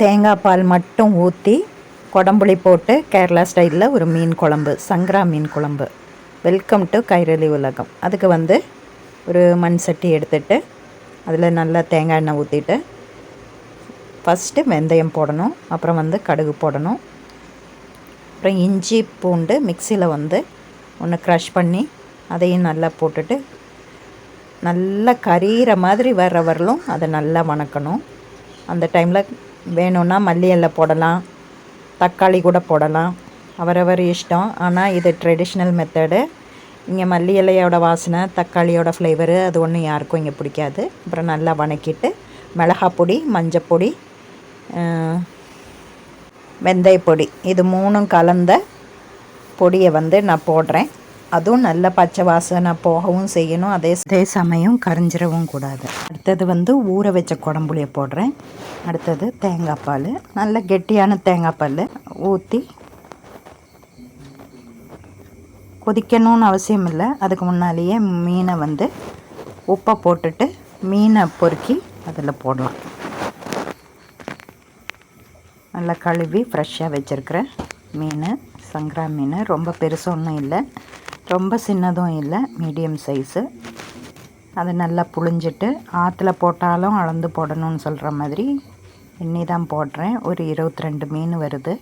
தேங்காய் பால் மட்டும் ஊற்றி குடம்புளி போட்டு கேரளா ஸ்டைலில் ஒரு மீன் குழம்பு சங்கரா மீன் குழம்பு. வெல்கம் டு கைரளி உலகம். அதுக்கு வந்து ஒரு மண் சட்டி எடுத்துட்டு அதில் நல்லா தேங்காய் எண்ணெய் ஊற்றிட்டு ஃபஸ்ட்டு வெந்தயம் போடணும் அப்புறம் வந்து கடுகு போடணும். அப்புறம் இஞ்சி பூண்டு மிக்சியில் வந்து ஒன்று க்ரஷ் பண்ணி அதையும் நல்லா போட்டுட்டு நல்லா கரியிற மாதிரி வர்ற வரலும் அதை நல்லா வணக்கணும். அந்த டைமில் வேணும்னா மல்லி இலை போடலாம். தக்காளி கூட போடலாம். அவரவர் இஷ்டம். ஆனால் இது ட்ரெடிஷ்னல் மெத்தடு இங்கே மல்லி இலையோட வாசனை தக்காளியோட ஃப்ளேவரு அது ஒன்றும் யாருக்கும் இங்கே பிடிக்காது. அப்புறம் நல்லா வணக்கிட்டு மிளகா பொடி மஞ்சப்பொடி வெந்தயப்பொடி இது மூணும் கலந்த பொடியை வந்து நான் போடுறேன். அதுவும் நல்ல பச்சை வாசனை போகவும் செய்யணும். அதே அதே சமயம் கரைஞ்சிடவும் கூடாது. அடுத்தது வந்து ஊற வச்ச குடம்புளியை போடுறேன். அடுத்தது தேங்காய் பால். நல்ல கெட்டியான தேங்காய் பால் ஊற்றி கொதிக்கணும்னு அவசியம் இல்லை. அதுக்கு முன்னாலேயே மீனை வந்து உப்பை போட்டுட்டு மீனை பொறுக்கி அதில் போடலாம். நல்லா கழுவி ஃப்ரெஷ்ஷாக வச்சுருக்கிறேன் மீன் சங்கரா மீன். ரொம்ப பெருசு ஒன்றும் இல்லை. ரொம்ப சின்னதும் இல்லை மீடியம் சைஸு அதை நல்லா புழிஞ்சிட்டு ஆற்றுல போட்டாலும் அளந்து போடணும்னு சொல்கிற மாதிரி இன்னி தான் போடுறேன். ஒரு இருபத்தி ரெண்டு மீன் வருது.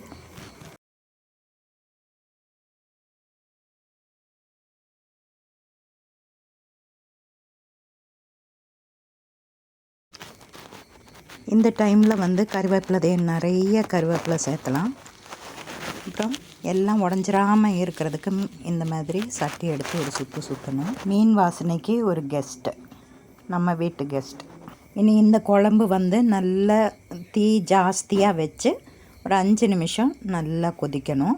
இந்த டைமில் வந்து கருவேப்பிலை நிறைய கருவேப்பிலை சேர்த்தலாம் அப்புறம் எல்லாம் உடஞ்சிராமல் இருக்கிறதுக்கு இந்த மாதிரி சட்டி எடுத்து ஒரு சுற்று சுற்றணும் மீன் வாசனைக்கு ஒரு கெஸ்ட்டு நம்ம வீட்டு கெஸ்ட் இனி இந்த குழம்பு வந்து நல்ல தீ ஜாஸ்தியாக வச்சு ஒரு அஞ்சு நிமிஷம் நல்லா கொதிக்கணும்.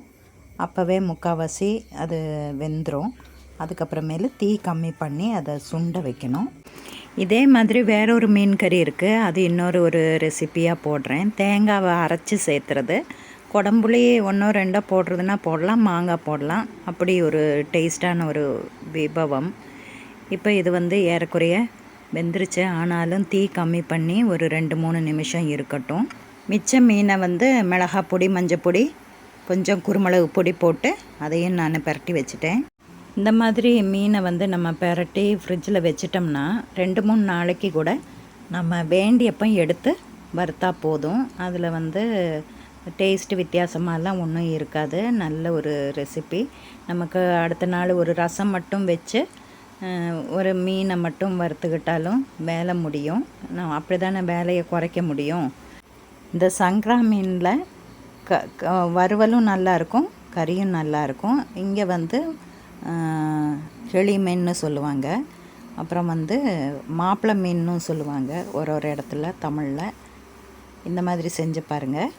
அப்போவே முக்கால்வாசி அது வெந்துடும் அதுக்கப்புறமேலு தீ கம்மி பண்ணி அதை சுண்ட வைக்கணும். இதே மாதிரி வேற ஒரு மீன் கறி இருக்குது அது இன்னொரு ஒரு ரெசிப்பியாக போடுறேன். தேங்காவை அரைச்சி சேர்த்துறது. குடம்புலேயே ஒன்றோ ரெண்டோ போடுறதுனா போடலாம் மாங்காய் போடலாம். அப்படி ஒரு டேஸ்டான ஒரு விபவம். இப்போ இது வந்து ஏறக்குறைய வெந்துருச்சு. ஆனாலும் தீ கம்மி பண்ணி ஒரு ரெண்டு மூணு நிமிஷம் இருக்கட்டும். மிச்ச மீனை வந்து மிளகாய் பொடி மஞ்சள் பொடி கொஞ்சம் குருமிளகு பொடி போட்டு அதையும் நான் பரட்டி வச்சுட்டேன். இந்த மாதிரி மீனை வந்து நம்ம பரட்டி ஃப்ரிட்ஜில் வச்சிட்டோம்னா ரெண்டு மூணு நாளைக்கு கூட நம்ம வேண்டியப்போ எடுத்து வறுத்தா போதும். அதில் வந்து டேஸ்ட் வித்தியாசமாகலாம் ஒன்றும் இருக்காது. நல்ல ஒரு ரெசிபி. நமக்கு அடுத்த நாள் ஒரு ரசம் மட்டும் வச்சு ஒரு மீனை மட்டும் வறுத்துக்கிட்டாலும் வேலை முடியும். நான் அப்படி தானே வேலையை குறைக்க முடியும். இந்த சங்கரா மீனில் க வறுவலும் நல்லாயிருக்கும் கறியும் நல்லாயிருக்கும் இங்கே வந்து கிளி மீன்னு சொல்லுவாங்க. அப்புறம் வந்து மாப்பிள்ளை மீன்னும் சொல்லுவாங்க ஒரு ஒரு இடத்துல தமிழில். இந்த மாதிரி செஞ்சு பாருங்கள்